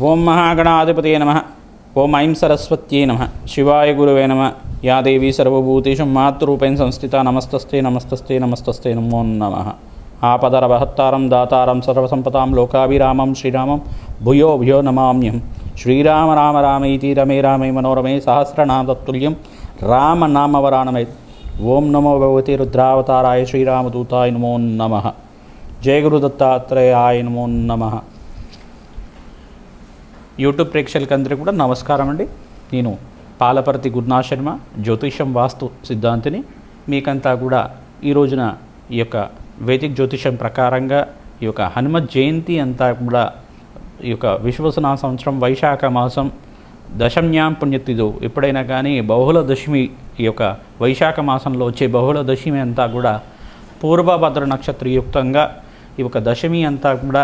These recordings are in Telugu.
ఓం మహాగణాధిపతయ నమ. ఓం ఐం సరస్వత్యై నమ. శివాయ గురువే నమ. యా దేవీ సర్వభూతేషు మాతృరూపేణ సంస్థిత నమస్తస్తే నమస్తస్తే నమస్తస్తే నమో నమ. ఆపదర ఆపదరవహత్తారం దాతారం సర్వసంపదాం లోకాభిరామం శ్రీరామం భూయో భూయో నమామ్యం శ్రీరామ రామ రామైతి రమే రామే మనోరమే సహస్రనామతత్తుల్యం రామనామవరాణమై ఓం నమో భగవతి రుద్రావతారాయ శ్రీరామదూతాయ నమో నమ. జయ గురు నమో నమ. యూట్యూబ్ ప్రేక్షకులందరికీ కూడా నమస్కారం అండి. నేను పాలపర్తి గురునా శర్మ జ్యోతిషం వాస్తు సిద్ధాంతిని. మీకంతా కూడా ఈ రోజున ఈ యొక్క వేదిక్ జ్యోతిషం ప్రకారంగా ఈ యొక్క హనుమత్ జయంతి అంతా కూడా ఈ యొక్క విశ్వసనా సంవత్సరం వైశాఖ మాసం దశమ్యాం పుణ్యతిథు ఎప్పుడైనా కానీ బహుళ దశమి ఈ యొక్క వైశాఖ మాసంలో వచ్చే బహుళ దశమి అంతా కూడా పూర్వభద్ర నక్షత్రయుక్తంగా ఈ యొక్క దశమి అంతా కూడా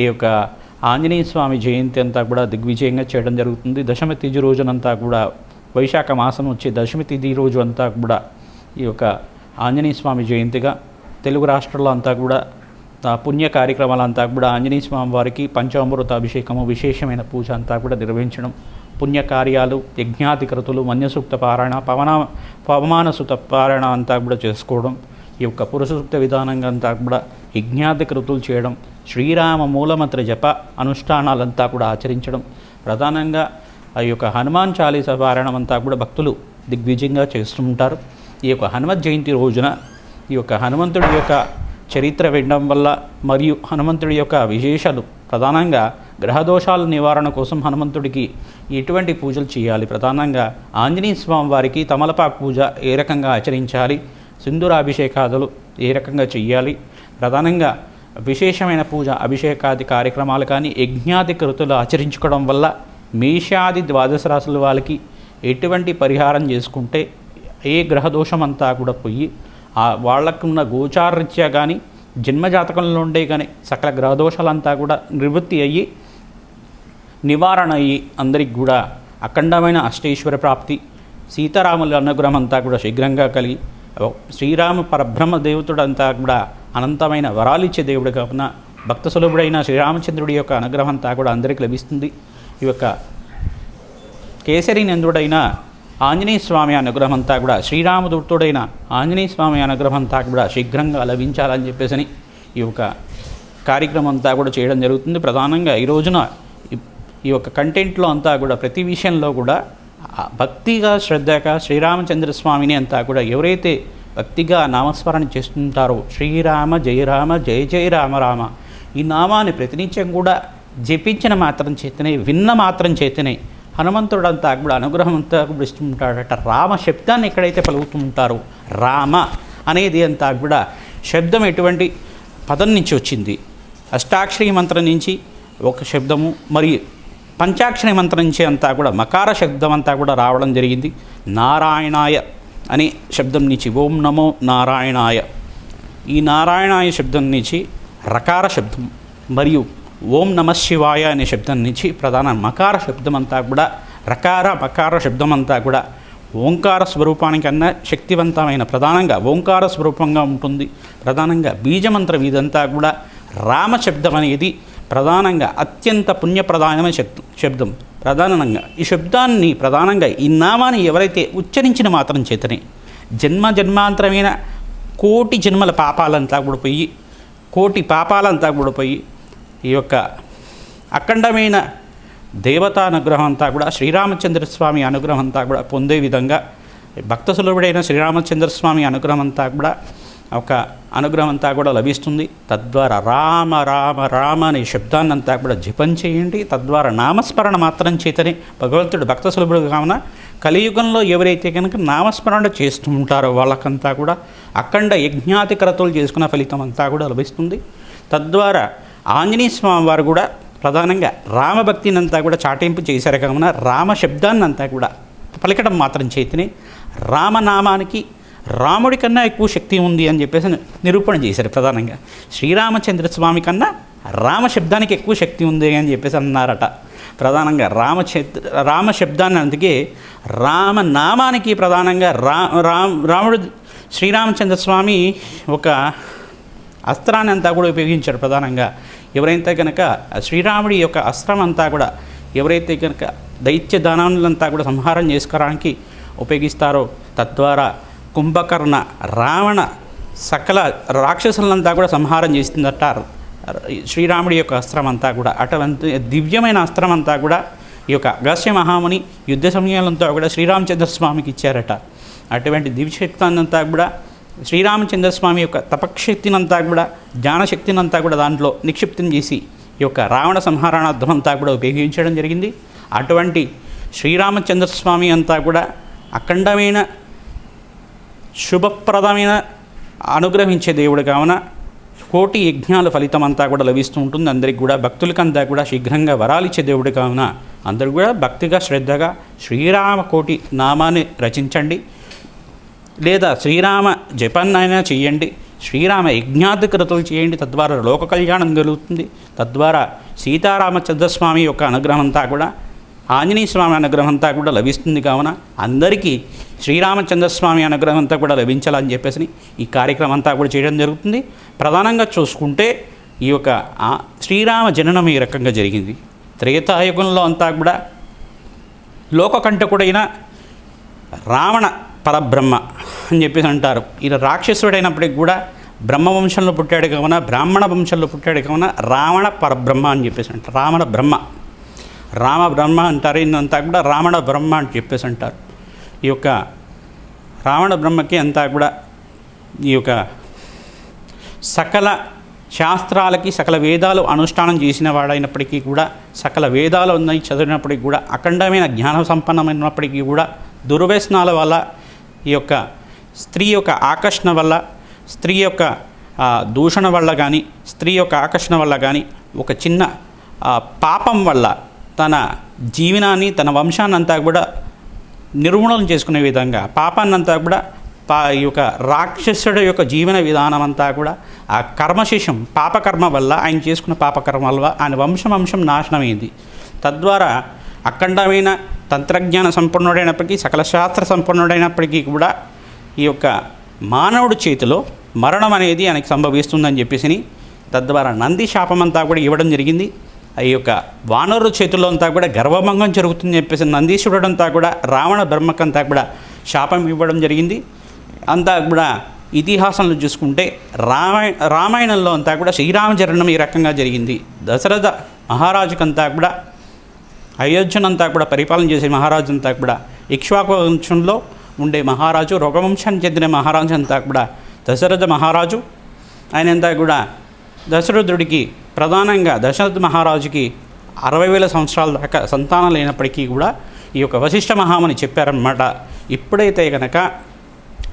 ఈ యొక్క ఆంజనేయ స్వామి జయంతి అంతా కూడా దిగ్విజయంగా చేయడం జరుగుతుంది. దశమి తిథి రోజునంతా కూడా వైశాఖ మాసం వచ్చే దశమి తిథి రోజు అంతా కూడా ఈ యొక్క ఆంజనేయ స్వామి జయంతిగా తెలుగు రాష్ట్రాల్లో అంతా కూడా ఆ పుణ్య కార్యక్రమాలంతా కూడా ఆంజనేయ స్వామి వారికి పంచామృత అభిషేకము విశేషమైన పూజ అంతా కూడా నిర్వహించడం పుణ్య కార్యాలు యజ్ఞాధికృతులు మన్యసూక్త పారాయణ పవన పవమానసుత పారాయణ అంతా కూడా చేసుకోవడం ఈ యొక్క పురుషసూక్త విధానంగా అంతా కూడా యజ్ఞాధికృతులు చేయడం శ్రీరామ మూలమంత్ర జప అనుష్ఠానాలంతా కూడా ఆచరించడం. ప్రధానంగా ఆ యొక్క హనుమాన్ చాలీస పారాయణం అంతా కూడా భక్తులు దిగ్విజయంగా చేస్తుంటారు ఈ యొక్క హనుమత్ జయంతి రోజున ఈ యొక్క హనుమంతుడి యొక్క చరిత్ర వినడం వల్ల మరియు హనుమంతుడి యొక్క విశేషాలు ప్రధానంగా గ్రహదోషాల నివారణ కోసం హనుమంతుడికి ఎటువంటి పూజలు చేయాలి? ప్రధానంగా ఆంజనేయ స్వామి వారికి తమలపాకు పూజ ఏ రకంగా ఆచరించాలి? సింధూరాభిషేకాదులు ఏ రకంగా చేయాలి? ప్రధానంగా విశేషమైన పూజ అభిషేకాది కార్యక్రమాలు కానీ యజ్ఞాది కృతులు ఆచరించుకోవడం వల్ల మేషాది ద్వాదశ రాశుల వాళ్ళకి ఎటువంటి పరిహారం చేసుకుంటే ఏ గ్రహదోషం అంతా కూడా పోయి ఆ వాళ్ళకున్న గోచారరీత్యా కానీ జన్మజాతకంలో ఉండే కానీ సకల గ్రహదోషాలంతా కూడా నివృత్తి అయ్యి నివారణ అయ్యి అందరికి కూడా అఖండమైన అష్టేశ్వర ప్రాప్తి సీతారాముల అనుగ్రహం అంతా కూడా శీఘ్రంగా కలిగి శ్రీరామ పరబ్రహ్మ దేవతుడంతా కూడా అనంతమైన వరాలిచ్చే దేవుడు కావున భక్త సులభుడైన శ్రీరామచంద్రుడి యొక్క అనుగ్రహం అంతా కూడా అందరికీ లభిస్తుంది. ఈ యొక్క కేసరి నందుడైన ఆంజనేయ స్వామి అనుగ్రహం అంతా కూడా శ్రీరామదూతుడైన ఆంజనేయ స్వామి అనుగ్రహం అంతా కూడా శీఘ్రంగా లభించాలని చెప్పేసి ఈ యొక్క కార్యక్రమం అంతా కూడా చేయడం జరుగుతుంది. ప్రధానంగా ఈ రోజున ఈ- ఈ యొక్క కంటెంట్లో అంతా కూడా ప్రతి విషయంలో కూడా భక్తిగా శ్రద్ధగా శ్రీరామచంద్ర స్వామిని అంతా కూడా ఎవరైతే భక్తిగా నామస్మరణ చేస్తుంటారో. శ్రీరామ జయరామ జయ జయ రామ రామ. ఈ నామాన్ని ప్రతినిత్యం కూడా జపించిన మాత్రం చేతనే విన్న మాత్రం చేతనే హనుమంతుడంతా కూడా అనుగ్రహం అంతా కూడా ఇస్తుంటాడట రామ శబ్దాన్ని ఎక్కడైతే పలుకుతుంటారో రామ అనేది అంతా కూడా శబ్దం ఎటువంటి పదం నుంచి వచ్చింది. అష్టాక్షరి మంత్రం నుంచి ఒక శబ్దము మరియు పంచాక్షరి మంత్రం నుంచి అంతా కూడా మకార శబ్దం అంతా కూడా రావడం జరిగింది. నారాయణాయ అనే శబ్దం నుంచి. ఓం నమో నారాయణాయ. ఈ నారాయణాయ శబ్దం నుంచి రకార శబ్దం. మరియు ఓం నమ శివాయ అనే శబ్దం నుంచి ప్రధాన మకార శబ్దం అంతా కూడా రకార మకార శబ్దం అంతా కూడా ఓంకార స్వరూపానికన్నా శక్తివంతమైన ప్రధానంగా ఓంకార స్వరూపంగా ఉంటుంది. ప్రధానంగా బీజమంత్రం ఇదంతా కూడా రామ శబ్దం అనేది ప్రధానంగా అత్యంత పుణ్యప్రధానమైన శబ్దం శబ్దం. ప్రధానంగా ఈ శబ్దాన్ని ప్రధానంగా ఈ నామాన్ని ఎవరైతే ఉచ్చరించిన మాత్రం చేతనే జన్మ జన్మాంతరమైన కోటి జన్మల పాపాలంతా కూడా పోయి కోటి పాపాలంతా కూడా పోయి ఈ యొక్క అఖండమైన దేవతా అనుగ్రహం అంతా కూడా శ్రీరామచంద్ర స్వామి అనుగ్రహం అంతా కూడా పొందే విధంగా భక్త సులభుడైన శ్రీరామచంద్ర స్వామి అనుగ్రహం అంతా కూడా ఒక అనుగ్రహం అంతా కూడా లభిస్తుంది. తద్వారా రామ రామ రామ అనే శబ్దాన్ని అంతా కూడా జపం చేయండి. తద్వారా నామస్మరణ మాత్రం చేతనే భగవంతుడు భక్త సులభుడు కావున కలియుగంలో ఎవరైతే కనుక నామస్మరణ చేస్తూ ఉంటారో వాళ్ళకంతా కూడా అఖండ యజ్ఞాతి చేసుకున్న ఫలితం అంతా కూడా లభిస్తుంది. తద్వారా ఆంజనేయ స్వామి వారు కూడా ప్రధానంగా రామభక్తిని అంతా కూడా చాటింపు చేశారు కావున రామ శబ్దాన్ని అంతా కూడా పలికడం మాత్రం చేతిని రామనామానికి రాముడి కన్నా ఎక్కువ శక్తి ఉంది అని చెప్పేసి నిరూపణ చేశారు ప్రధానంగా. శ్రీరామచంద్ర స్వామి కన్నా రామ శబ్దానికి ఎక్కువ శక్తి ఉంది అని చెప్పేసి అన్నారట. ప్రధానంగా రామ రామ శబ్దాన్ని అందుకే రామనామానికి ప్రధానంగా రా రామ్ రాముడు శ్రీరామచంద్ర స్వామి ఒక అస్త్రాన్ని అంతా కూడా ఉపయోగించాడు ప్రధానంగా. ఎవరైతే కనుక శ్రీరాముడి యొక్క అస్త్రం అంతా కూడా ఎవరైతే కనుక దైత్య దానాలంతా కూడా సంహారం చేసుకోవడానికి ఉపయోగిస్తారో తద్వారా కుంభకర్ణ రావణ సకల రాక్షసులంతా కూడా సంహారం చేసిందట. శ్రీరాముడి యొక్క అస్త్రం అంతా కూడా అటువంటి దివ్యమైన అస్త్రం అంతా కూడా ఈ యొక్క అగస్య మహాముని యుద్ధ సమయాలంతా కూడా శ్రీరామచంద్రస్వామికి ఇచ్చారట. అటువంటి దివ్యశక్తాన్నంతా కూడా శ్రీరామచంద్రస్వామి యొక్క తపశక్తినంతా కూడా జ్ఞానశక్తినంతా కూడా దాంట్లో నిక్షిప్తం చేసి ఈ యొక్క రావణ సంహారణార్థం అంతా కూడా ఉపయోగించడం జరిగింది. అటువంటి శ్రీరామచంద్రస్వామి అంతా కూడా అఖండమైన శుభప్రదమైన అనుగ్రహించే దేవుడు కావున కోటి యజ్ఞాల ఫలితం అంతా కూడా లభిస్తూ ఉంటుంది. అందరికి కూడా భక్తులకంతా కూడా శీఘ్రంగా వరాలిచ్చే దేవుడు కావున అందరూ కూడా భక్తిగా శ్రద్ధగా శ్రీరామ కోటి నామాన్ని రచించండి. లేదా శ్రీరామ జపన్నైనా చేయండి. శ్రీరామ యజ్ఞాధికృతులు చేయండి. తద్వారా లోక కళ్యాణం కలుగుతుంది తద్వారా సీతారామచంద్రస్వామి యొక్క అనుగ్రహం అంతా కూడా ఆంజనేయ స్వామి అనుగ్రహం అంతా కూడా లభిస్తుంది కావున అందరికీ శ్రీరామచంద్రస్వామి అనుగ్రహం అంతా కూడా లభించాలని చెప్పేసి ఈ కార్యక్రమం అంతా కూడా చేయడం జరుగుతుంది. ప్రధానంగా చూసుకుంటే ఈ యొక్క శ్రీరామ జననం ఈ రకంగా జరిగింది. త్రేతాయుగంలో అంతా కూడా లోకకంటకుడైన రావణ పరబ్రహ్మ అని చెప్పేసి అంటారు. ఈయన రాక్షసుడైనప్పటికి కూడా బ్రహ్మవంశంలో పుట్టాడు కావున బ్రాహ్మణ వంశంలో పుట్టాడు కావున రావణ పరబ్రహ్మ అని చెప్పేసి అంటారు. రావణ బ్రహ్మ. రామ బ్రహ్మ అంటారు ఇదంతా కూడా రావణ బ్రహ్మ అని చెప్పేసి అంటారు. ఈ యొక్క రావణ బ్రహ్మకి అంతా కూడా ఈ యొక్క సకల శాస్త్రాలకి సకల వేదాలు అనుష్ఠానం చేసిన వాడైనప్పటికీ కూడా సకల వేదాలు ఉన్నాయి చదివినప్పటికీ కూడా అఖండమైన జ్ఞాన సంపన్నమైనప్పటికీ కూడా దుర్వ్యసనాల వల్ల ఈ యొక్క స్త్రీ యొక్క ఆకర్షణ వల్ల స్త్రీ యొక్క దూషణ వల్ల కానీ స్త్రీ యొక్క ఆకర్షణ వల్ల కానీ ఒక చిన్న పాపం వల్ల తన జీవనాన్ని తన వంశాన్ని అంతా కూడా నిర్మూలన చేసుకునే విధంగా పాపాన్నంతా కూడా పా ఈ యొక్క రాక్షసుడి యొక్క జీవన విధానం అంతా కూడా ఆ కర్మశేషం పాపకర్మ వల్ల ఆయన చేసుకున్న పాపకర్మ వల్ల ఆయన వంశం వంశం నాశనమైంది. తద్వారా అఖండమైన తంత్రజ్ఞాన సంపన్నుడైనప్పటికీ సకల శాస్త్ర సంపన్నుడైనప్పటికీ కూడా ఈ యొక్క మానవుడి చేతిలో మరణం అనేది ఆయనకి సంభవిస్తుందని చెప్పేసి తద్వారా నంది శాపం అంతా కూడా ఇవ్వడం జరిగింది. ఈ యొక్క వానరు చేతుల్లో అంతా కూడా గర్వభంగం జరుగుతుందని చెప్పేసి నందీశ్వరుడు అంతా కూడా రావణ బ్రహ్మకంతా కూడా శాపం ఇవ్వడం జరిగింది. అంతా కూడా ఇతిహాసంలో చూసుకుంటే రామాయ రామాయణంలో అంతా కూడా శ్రీరామచరణం ఈ రకంగా జరిగింది. దశరథ మహారాజుకంతా కూడా అయోధ్యనంతా కూడా పరిపాలన చేసే మహారాజు అంతా కూడా ఇక్ష్వాకు వంశంలో ఉండే మహారాజు రఘువంశానికి చెందిన మహారాజు అంతా కూడా దశరథ మహారాజు ఆయనంతా కూడా దశరథుడికి ప్రధానంగా దశరథ మహారాజుకి అరవై వేల సంవత్సరాల దాకా సంతానం లేనప్పటికీ కూడా ఈ యొక్క వశిష్ఠ మహామని చెప్పారన్నమాట. ఇప్పుడైతే కనుక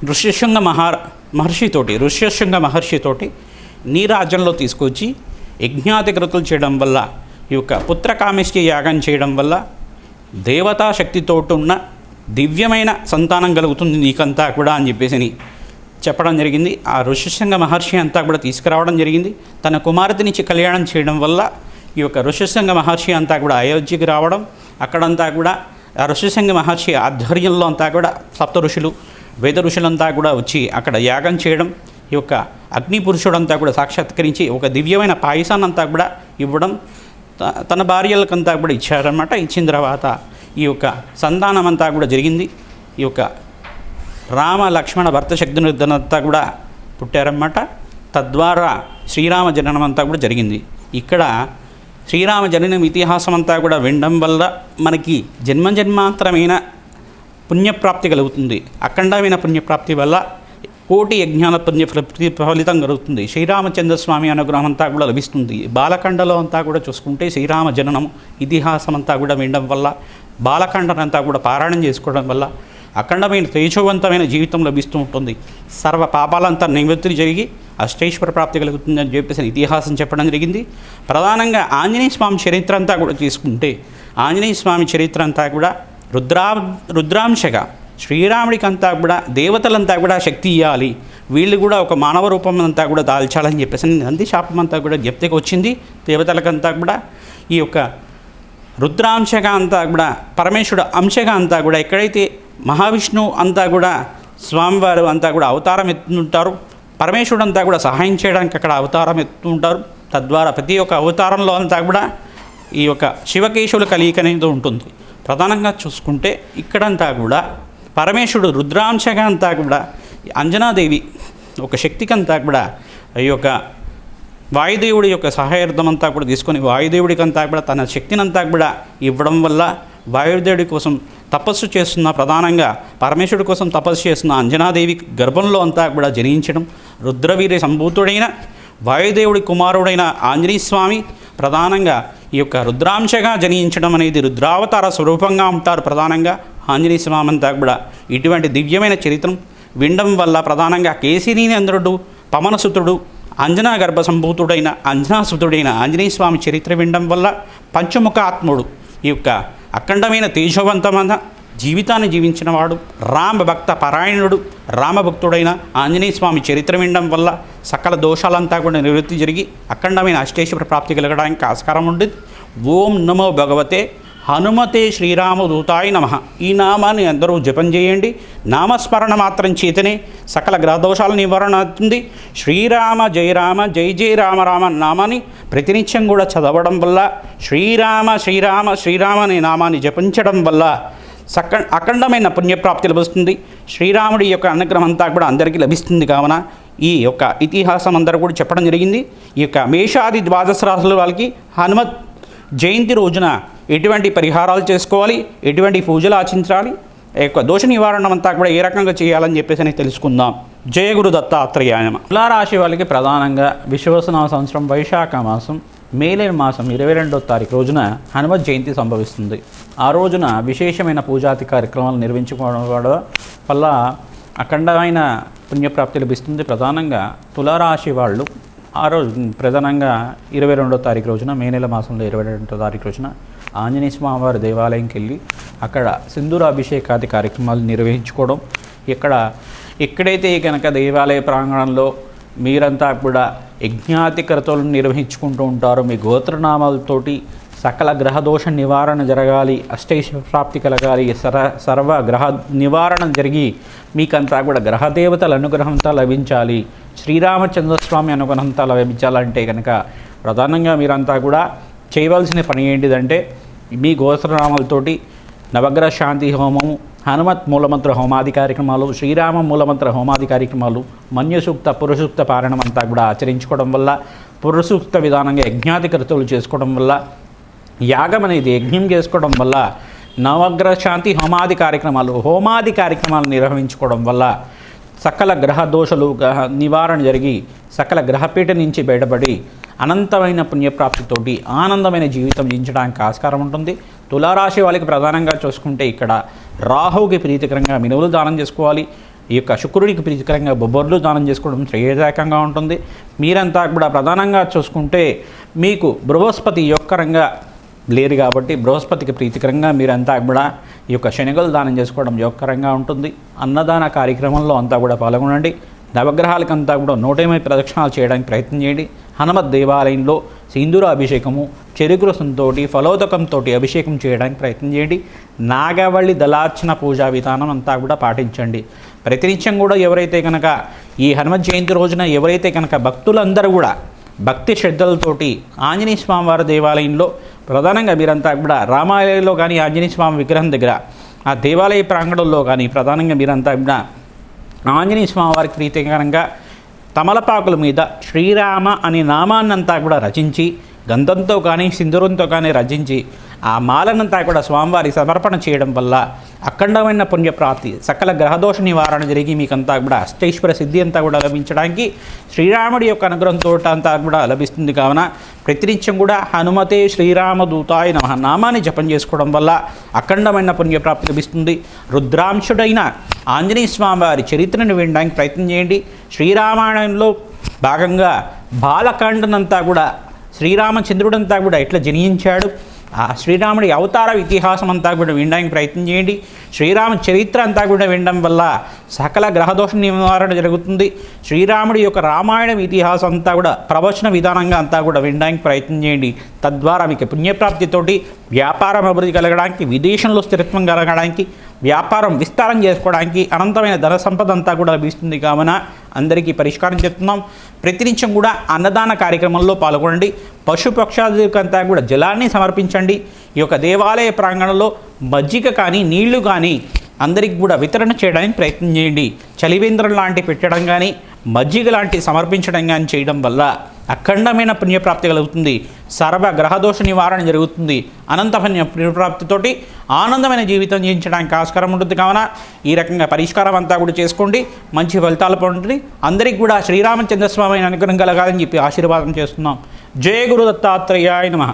ఋష్యశృంగ మహా మహర్షితోటి ఋష్యశృంగ మహర్షితోటి నీ రాజ్యంలో తీసుకొచ్చి యజ్ఞాధికృతులు చేయడం వల్ల ఈ యొక్క పుత్రకామిష్టి యాగం చేయడం వల్ల దేవతా శక్తితోటి ఉన్న దివ్యమైన సంతానం కలుగుతుంది నీకంతా కూడా అని చెప్పేసి చెప్పడం జరిగింది. ఆ ఋషిశృంగ మహర్షి అంతా కూడా తీసుకురావడం జరిగింది. తన కుమార్తెనిచ్చి కళ్యాణం చేయడం వల్ల ఈ యొక్క ఋషిశృంగ మహర్షి అంతా కూడా అయోధ్యకి రావడం అక్కడంతా కూడా ఆ ఋషిశృంగ మహర్షి ఆధ్వర్యంలో అంతా కూడా సప్త ఋషులు వేద ఋషులంతా కూడా వచ్చి అక్కడ యాగం చేయడం ఈ యొక్క అగ్ని పురుషుడంతా కూడా సాక్షాత్కరించి ఒక దివ్యమైన పాయసాన్ని అంతా కూడా ఇవ్వడం తన భార్యలకంతా కూడా ఇచ్చారనమాట ఇచ్చిన తర్వాత ఈ యొక్క సంతానం అంతా కూడా జరిగింది. ఈ యొక్క రామ లక్ష్మణ భర్త శక్తినిర్ధనంతా కూడా పుట్టారన్నమాట. తద్వారా శ్రీరామ జననం అంతా కూడా జరిగింది. ఇక్కడ శ్రీరామ జననం ఇతిహాసం అంతా కూడా వినడం వల్ల మనకి జన్మ జన్మాంతరమైన పుణ్యప్రాప్తి కలుగుతుంది. అఖండమైన పుణ్యప్రాప్తి వల్ల కోటి యజ్ఞాల పుణ్య ఫలి- ఫలితం కలుగుతుంది. శ్రీరామచంద్ర స్వామి అనుగ్రహం అంతా కూడా లభిస్తుంది. బాలకండలో అంతా కూడా చూసుకుంటే శ్రీరామ జననం ఇతిహాసం అంతా కూడా వినడం వల్ల బాలకండనంతా కూడా పారాయణం చేసుకోవడం వల్ల అఖండమైన తేజవంతమైన జీవితం లభిస్తూ ఉంటుంది. సర్వ పాపాలంతా నివృత్తి జరిగి అష్టేశ్వర ప్రాప్తి కలుగుతుందని చెప్పేసి ఇతిహాసం చెప్పడం జరిగింది. ప్రధానంగా ఆంజనేయ స్వామి చరిత్ర అంతా కూడా తీసుకుంటే ఆంజనేయ స్వామి చరిత్ర అంతా కూడా రుద్రా రుద్రాంశగా శ్రీరాముడికి అంతా కూడా దేవతలంతా కూడా శక్తి ఇవ్వాలి వీళ్ళు కూడా ఒక మానవ రూపం అంతా కూడా దాల్చాలని చెప్పేసి నంది శాపం అంతా కూడా జ్ఞప్తికి వచ్చింది. దేవతలకంతా కూడా ఈ యొక్క రుద్రాంశగా అంతా కూడా పరమేశ్వరుడు అంశగా అంతా కూడా ఎక్కడైతే మహావిష్ణువు అంతా కూడా స్వామివారు అంతా కూడా అవతారం ఎత్తుంటారు. పరమేశ్వరుడు అంతా కూడా సహాయం చేయడానికి అక్కడ అవతారం ఎత్తుంటారు. తద్వారా ప్రతి ఒక్క అవతారంలో అంతా కూడా ఈ యొక్క శివకేశవుల కలియిక అనేది ఉంటుంది. ప్రధానంగా చూసుకుంటే ఇక్కడంతా కూడా పరమేశ్వరుడు రుద్రాంశగా అంతా కూడా అంజనాదేవి ఒక శక్తికంతా కూడా ఈ యొక్క వాయుదేవుడి యొక్క సహాయార్థం అంతా కూడా తీసుకొని వాయుదేవుడికి అంతా కూడా తన శక్తిని అంతా కూడా ఇవ్వడం వల్ల వాయుదేవుడి కోసం తపస్సు చేస్తున్న ప్రధానంగా పరమేశ్వరుడి కోసం తపస్సు చేస్తున్న అంజనాదేవి గర్భంలో అంతా కూడా జనించడం. రుద్రవీర్య సంభూతుడైన వాయుదేవుడి కుమారుడైన ఆంజనేయ స్వామి ప్రధానంగా ఈ యొక్క రుద్రాంశగా జనించడం అనేది రుద్రావతార స్వరూపంగా ఉంటారు ప్రధానంగా. ఆంజనేయ స్వామి అంతా కూడా ఇటువంటి దివ్యమైన చరిత్రం వినడం వల్ల ప్రధానంగా కేశినీంద్రుడు పమనసుతుడు అంజనా గర్భ సంభూతుడైన అంజనాసుతుడైన ఆంజనేయ స్వామి చరిత్ర వినడం వల్ల పంచముఖ ఆత్ముడు ఈ యొక్క అఖండమైన తేజవంతమైన జీవితాన్ని జీవించిన వాడు. రామ భక్త పరాయణుడు రామభక్తుడైన ఆంజనేయ స్వామి చరిత్ర వినడం వల్ల సకల దోషాలంతా కూడా నివృత్తి జరిగి అఖండమైన అష్టేశ్వర ప్రాప్తి కలగడానికి ఆస్కారం ఉండేది ఓం నమో భగవతే హనుమతే శ్రీరామదూతాయ నమ. ఈ నామాన్ని అందరూ జపం చేయండి. నామస్మరణ మాత్రం చేతనే సకల గ్రహదోషాల నివారణ అవుతుంది. శ్రీరామ జయరామ జై జయ రామ రామ నామాన్ని ప్రతినిత్యం కూడా చదవడం వల్ల శ్రీరామ శ్రీరామ శ్రీరామ అనే నామాన్ని జపించడం వల్ల సక అఖండమైన పుణ్యప్రాప్తి లభిస్తుంది. శ్రీరాముడి యొక్క అనుగ్రహం అంతా కూడా అందరికీ లభిస్తుంది కావున ఈ యొక్క ఇతిహాసం అందరూ కూడా చెప్పడం జరిగింది. ఈ యొక్క మేషాది ద్వాదశ రాసుల వాళ్ళకి హనుమత్ జయంతి రోజున ఎటువంటి పరిహారాలు చేసుకోవాలి? ఎటువంటి పూజలు ఆచరించాలి? యొక్క దోష నివారణ అంతా కూడా ఏ రకంగా చేయాలని చెప్పేసి అని తెలుసుకుందాం. జయగురు దత్తాత్రేయాయమ తులారాశి వాళ్ళకి ప్రధానంగా విశ్వసనామ సంవత్సరం వైశాఖ మాసం మేలైన మాసం ఇరవై రెండో తారీఖు రోజున హనుమత్ జయంతి సంభవిస్తుంది. ఆ రోజున విశేషమైన పూజాతి కార్యక్రమాలు నిర్వహించుకోవడం వల్ల అఖండమైన పుణ్యప్రాప్తి లభిస్తుంది. ప్రధానంగా తులారాశి వాళ్ళు ఆ రోజు ప్రధానంగా ఇరవై రెండో తారీఖు రోజున మే నెల మాసంలో ఇరవై రెండో తారీఖు రోజున ఆంజనేయ స్వామివారి దేవాలయంకి వెళ్ళి అక్కడ సింధూర అభిషేకాది కార్యక్రమాలు నిర్వహించుకోవడం ఇక్కడ ఎక్కడైతే కనుక దేవాలయ ప్రాంగణంలో మీరంతా కూడా యజ్ఞాతికరతలను నిర్వహించుకుంటూ ఉంటారో మీ గోత్రనామాలతోటి సకల గ్రహదోష నివారణ జరగాలి అష్టైశ్వ ప్రాప్తి కలగాలి సర సర్వ గ్రహ నివారణ జరిగి మీకంతా కూడా గ్రహదేవతల అనుగ్రహంతో లభించాలి. శ్రీరామచంద్రస్వామి అనుగ్రహంతో లభించాలంటే కనుక ప్రధానంగా మీరంతా కూడా చేయవలసిన పని ఏంటిదంటే మీ గోసరనామాలతోటి నవగ్రహ శాంతి హోమము హనుమత్ మూలమంత్ర హోమాది కార్యక్రమాలు శ్రీరామ మూలమంత్ర హోమాది కార్యక్రమాలు మన్యసూక్త పురుషూక్త పారాయణం అంతా కూడా ఆచరించుకోవడం వల్ల పురుషూక్త విధానంగా యజ్ఞాధికృతులు చేసుకోవడం వల్ల యాగం అనేది యజ్ఞం చేసుకోవడం వల్ల నవగ్రహ శాంతి హోమాది కార్యక్రమాలు హోమాది కార్యక్రమాలు నిర్వహించుకోవడం వల్ల సకల గ్రహ దోషలు గ్రహ నివారణ జరిగి సకల గ్రహపీఠ నుంచి బయటపడి అనంతమైన పుణ్యప్రాప్తితోటి ఆనందమైన జీవితం జీవించడానికి ఆస్కారం ఉంటుంది. తులారాశి వాళ్ళకి ప్రధానంగా చూసుకుంటే ఇక్కడ రాహువుకి ప్రీతికరంగా మినువులు దానం చేసుకోవాలి. ఈ యొక్క శుక్రుడికి ప్రీతికరంగా బొబ్బర్లు దానం చేసుకోవడం శ్రేయదాయకంగా ఉంటుంది. మీరంతా కూడా ప్రధానంగా చూసుకుంటే మీకు బృహస్పతి యొక్కరంగా లేరు కాబట్టి బృహస్పతికి ప్రీతికరంగా మీరంతా కూడా ఈ యొక్క శనగలు దానం చేసుకోవడం యోగకరంగా ఉంటుంది. అన్నదాన కార్యక్రమంలో అంతా కూడా పాల్గొనండి. నవగ్రహాలకంతా కూడా నూట ఎనిమిది ప్రదక్షిణాలు చేయడానికి ప్రయత్నం చేయండి. హనుమత్ దేవాలయంలో సింధూర అభిషేకము చెరుకురసంతో ఫలోదకంతో అభిషేకం చేయడానికి ప్రయత్నం చేయండి. నాగవల్లి దళార్చన పూజా విధానం అంతా కూడా పాటించండి. ప్రతినిత్యం కూడా ఎవరైతే కనుక ఈ హనుమత్ జయంతి రోజున ఎవరైతే కనుక భక్తులందరూ కూడా భక్తి శ్రద్ధలతోటి ఆంజనేయ స్వామివారి దేవాలయంలో ప్రధానంగా మీరంతా కూడా రామాలయంలో కానీ ఆంజనేయ స్వామి విగ్రహం దగ్గర ఆ దేవాలయ ప్రాంగణంలో కానీ ప్రధానంగా మీరంతా కూడా ఆంజనేయ స్వామి వారికి ప్రీతికరంగా తమలపాకుల మీద శ్రీరామ అనే నామాన్నంతా కూడా రచించి గంధంతో కానీ సింధూరంతో కానీ రచించి ఆ మాలనంతా కూడా స్వామివారి సమర్పణ చేయడం వల్ల అఖండమైన పుణ్యప్రాప్తి సకల గ్రహదోష నివారణ జరిగి మీకంతా కూడా అష్టైశ్వర సిద్ధి అంతా కూడా లభించడానికి శ్రీరాముడి యొక్క అనుగ్రహంతో అంతా కూడా లభిస్తుంది. కావున ప్రతినిత్యం కూడా హనుమతే శ్రీరామదూతాయ నమ. నామాన్ని జపం చేసుకోవడం వల్ల అఖండమైన పుణ్యప్రాప్తి లభిస్తుంది. రుద్రాంశుడైన ఆంజనేయ స్వామివారి చరిత్రను వినడానికి ప్రయత్నం చేయండి. శ్రీరామాయణంలో భాగంగా బాలకాండనంతా కూడా శ్రీరామచంద్రుడంతా కూడా ఎట్లా జనించాడు? ఆ శ్రీరాముడి అవతార ఇతిహాసం అంతా కూడా వినడానికి ప్రయత్నం చేయండి. శ్రీరామ చరిత్ర అంతా కూడా వినడం వల్ల సకల గ్రహదోష నివారణ జరుగుతుంది. శ్రీరాముడి యొక్క రామాయణం ఇతిహాసం అంతా కూడా ప్రవచన విధానంగా అంతా కూడా వినడానికి ప్రయత్నం చేయండి. తద్వారా మీకు పుణ్యప్రాప్తితోటి వ్యాపారం అభివృద్ధి కలగడానికి విదేశంలో స్థిరత్వం కలగడానికి వ్యాపారం విస్తారం చేసుకోవడానికి అనంతమైన ధన సంపద అంతా కూడా లభిస్తుంది. కావున అందరికీ పరిష్కారం చెప్తున్నాం. ప్రతినిత్యం కూడా అన్నదాన కార్యక్రమంలో పాల్గొనండి. పశుపక్షాదులకంతా కూడా జలాన్ని సమర్పించండి. ఈ యొక్క దేవాలయ ప్రాంగణంలో మజ్జిగ కానీ నీళ్ళు కానీ అందరికి కూడా వితరణ చేయడానికి ప్రయత్నం చేయండి. చలివేంద్రం లాంటి పెట్టడం కానీ మజ్జిగ లాంటి సమర్పించడం కానీ చేయడం వల్ల అఖండమైన పుణ్యప్రాప్తి కలుగుతుంది. సర్వ గ్రహదోష నివారణ జరుగుతుంది. అనంత పుణ్య పుణ్యప్రాప్తితోటి ఆనందమైన జీవితం జీవించడానికి ఆస్కారం ఉంటుంది. కావున ఈ రకంగా పరిష్కారం అంతా కూడా చేసుకోండి. మంచి ఫలితాలు పొందండి. అందరికీ కూడా శ్రీరామచంద్రస్వామి అనుగ్రహం కలగాలని చెప్పి ఆశీర్వాదం చేస్తున్నాం. జయ గురు దత్తాత్రేయాయ నమః.